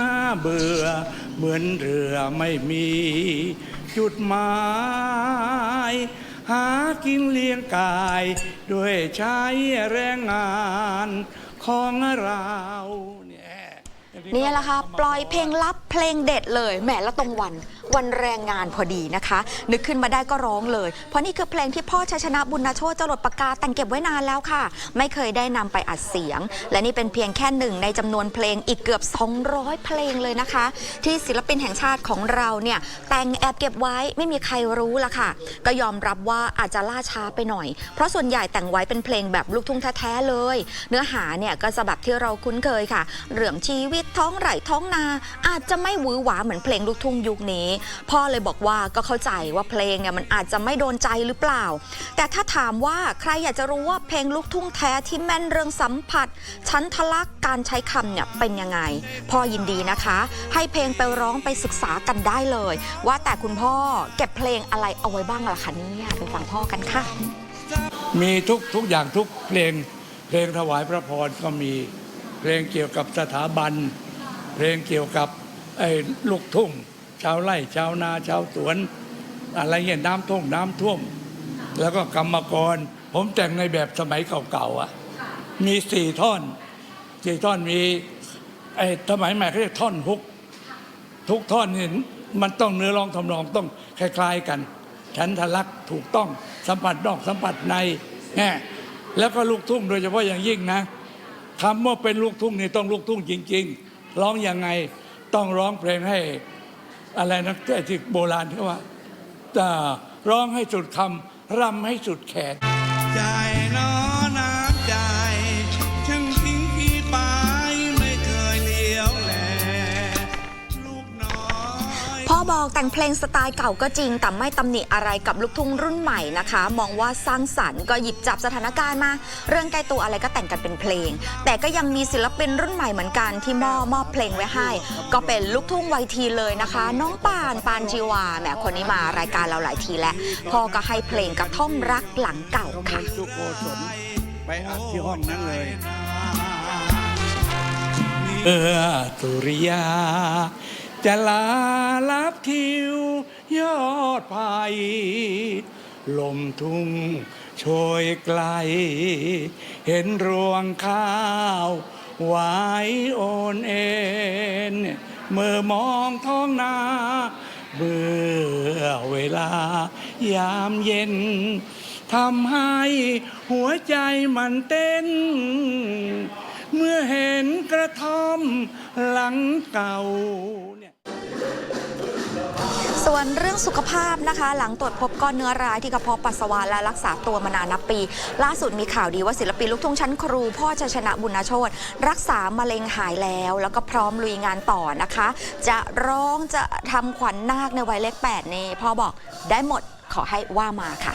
น่าเบื่อ เหมือนเรือไม่มี จุดหมาย หากินเลี้ยงกาย ด้วยใช้แรงงานของเราเนี่ย นี่แหละค่ะ ปล่อยเพลงลับเพลงเด็ดเลยแหมและตรงวัน วันแรงงานพอดีนะคะ นึกขึ้นมาได้ก็ร้องเลย เพราะนี่คือเพลงที่พ่อชัยชนะบุญนาโชตจรดปากกาแต่งเก็บไว้นานแล้วค่ะ ไม่เคยได้นำไปอัดเสียง และนี่เป็นเพียงแค่หนึ่งในจำนวนเพลงอีกเกือบ 200 เพลงเลยนะคะ ที่ศิลปินแห่งชาติของเราเนี่ยแต่งแอบเก็บไว้ไม่มีใครรู้ละค่ะ ก็ยอมรับว่าอาจจะล่าช้าไปหน่อย เพราะส่วนใหญ่แต่งไว้เป็นเพลงแบบลูกทุ่งแท้ๆเลย เนื้อหาเนี่ยก็จะแบบที่เราคุ้นเคยค่ะ เรื่องชีวิตท้องไร่ท้องนาอาจจะไม่หวือหวาเหมือนเพลงลูกทุ่งยุคนี้พ่อเลยบอกว่าก็เข้าใจว่าเพลงเนี่ยมันอาจจะไม่โดนใจหรือเปล่า แต่ถ้าถามว่าใครอยากจะรู้ว่าเพลงลูกทุ่งแท้ที่แม่นเรื่องสัมผัส ชั้นทะลักการใช้คำเนี่ยเป็นยังไง พ่อยินดีนะคะ ให้เพลงไปร้องไปศึกษากันได้เลย ว่าแต่คุณพ่อเก็บเพลงอะไรเอาไว้บ้างล่ะคะเนี่ยไปฟังพ่อกันค่ะ มีทุกทุกอย่างทุกเพลงเพลงถวายพระพรก็มีเพลงเกี่ยวกับสถาบัน เพลงเกี่ยวกับไอ้ลูกทุ่ง ชาวไร่ชาวนาชาวสวน อะไรเงี้ยน้ำท่วมน้ำท่วม แล้วก็กรรมกร ผมแต่งในแบบสมัยเก่าๆอะ มีสี่ท่อนสี่ท่อนมีไอ้สมัยใหม่เขาเรียกท่อนฮุก ทุกท่อนนี่มันต้องเนื้อร้องทำนองต้องคล้าย ๆกัน ฉันทะลักถูกต้องสัมผัสนอกสัมผัสในแน่แล้วก็ลูกทุ่งโดยเฉพาะอย่างยิ่งนะคำว่าเป็นลูกทุ่งนี่ต้องลูกทุ่งจริง ๆ ร้องยังไงต้องร้องเพลงให้ อะไรนะที่โบราณที่ว่าจะร้องให้สุดคำรำให้สุดแขนใจน้อ บอกแต่งเพลงสไตล์เก่าก็จริง แต่ไม่ตำหนิอะไรกับลูกทุ่งรุ่นใหม่นะคะ มองว่าสร้างสรรค์ก็หยิบจับสถานการณ์มา เรื่องใกล้ตัวอะไรก็แต่งกันเป็นเพลง แต่ก็ยังมีศิลปินรุ่นใหม่เหมือนกันที่มอบมอบเพลงไว้ให้ ก็เป็นลูกทุ่งวัยทีเลยนะคะ น้องปานปานจีวาแหมคนนี้มารายการเราหลายทีแล้วพ่อก็ให้เพลงกระท่อมรักหลังเก่าค่ะสุโกศลไปอัดที่ห้องนั้นเลยเมื่อสุริยา จะลาลับทิวยอดภัยลมทุ่งโชยไกล เห็นรวงข้าวไหวโอนเอ็นเมื่อมองท้องนาเบื่อเวลายามเย็นทำให้หัวใจมันเต้น เมื่อเห็นกระท่อมหลังเก่าเนี่ย ส่วนเรื่องสุขภาพนะคะ หลังตรวจพบก้อนเนื้อร้ายที่กระเพาะปัสสาวะและรักษาตัวมานานนับปี ล่าสุดมีข่าวดีว่าศิลปินลูกทุ่งชั้นครู พ่อชัยชนะบุญนาโชตรักษามะเร็งหายแล้ว แล้วก็พร้อมลุยงานต่อนะคะ จะร้องจะทำขวัญนาคในวัยเลข8นี่พ่อบอกได้หมดขอให้ว่ามาค่ะ